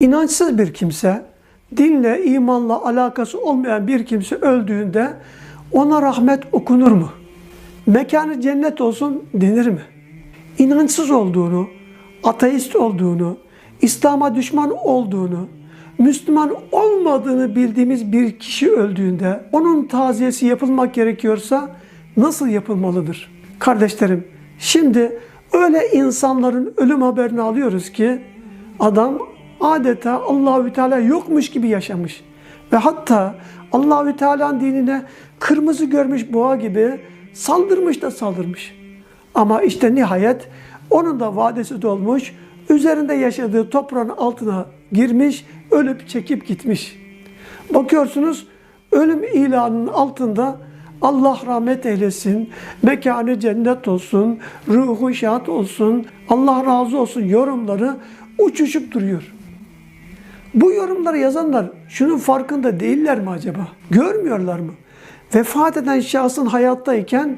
İnançsız bir kimse, dinle, imanla alakası olmayan bir kimse öldüğünde ona rahmet okunur mu? Mekanı cennet olsun denir mi? İnançsız olduğunu, ateist olduğunu, İslam'a düşman olduğunu, Müslüman olmadığını bildiğimiz bir kişi öldüğünde onun taziyesi yapılmak gerekiyorsa nasıl yapılmalıdır? Kardeşlerim, şimdi öyle insanların ölüm haberini alıyoruz ki adam adeta Allahü Teala yokmuş gibi yaşamış ve hatta Allahü Teala'nın dinine kırmızı görmüş boğa gibi saldırmış da saldırmış. Ama işte nihayet onun da vadesi dolmuş, üzerinde yaşadığı toprağın altına girmiş, ölüp çekip gitmiş. Bakıyorsunuz ölüm ilanının altında Allah rahmet eylesin, mekanı cennet olsun, ruhu şad olsun, Allah razı olsun yorumları uçuşup duruyor. Bu yorumları yazanlar şunun farkında değiller mi acaba? Görmüyorlar mı? Vefat eden şahsın hayattayken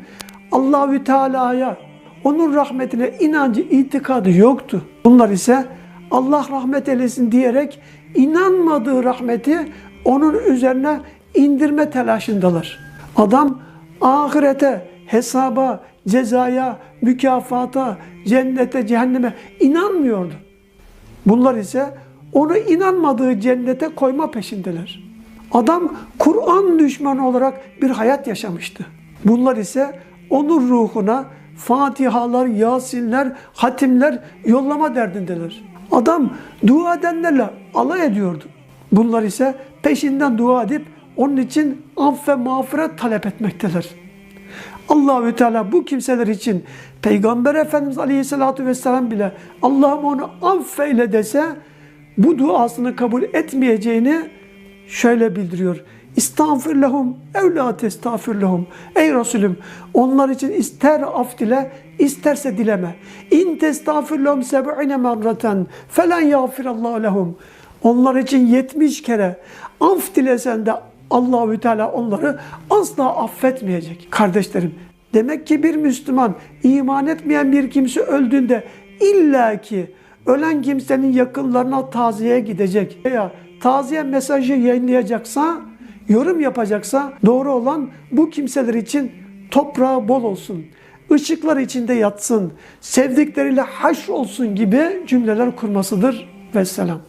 Allahü Teala'ya, onun rahmetine inancı, itikadı yoktu. Bunlar ise Allah rahmet eylesin diyerek inanmadığı rahmeti onun üzerine indirme telaşındalar. Adam ahirete, hesaba, cezaya, mükafata, cennete, cehenneme inanmıyordu. Bunlar ise onu inanmadığı cennete koyma peşindeler. Adam Kur'an düşmanı olarak bir hayat yaşamıştı. Bunlar ise onun ruhuna Fatihalar, Yasinler, hatimler yollama derdindeler. Adam dua edenlerle alay ediyordu. Bunlar ise peşinden dua edip onun için af ve mağfiret talep etmekteler. Allahü Teala bu kimseler için Peygamber Efendimiz Aleyhisselatü Vesselam bile Allah'ım onu affeyle dese bu duasını kabul etmeyeceğini şöyle bildiriyor. İstağfir lehum ev la testağfir lehum. Ey Resulüm onlar için ister af dile isterse dileme. İn testağfir lehum seb'ine merraten felen yağfirallahu lehum. Onlar için 70 kere af dilesen de Allahü Teala onları asla affetmeyecek. Kardeşlerim, demek ki bir Müslüman iman etmeyen bir kimse öldüğünde illaki ölen kimsenin yakınlarına taziye gidecek veya taziye mesajı yayınlayacaksa, yorum yapacaksa doğru olan bu kimseler için toprağı bol olsun. ışıklar içinde yatsın, sevdikleriyle haş olsun gibi cümleler kurmasıdır. Vesselam.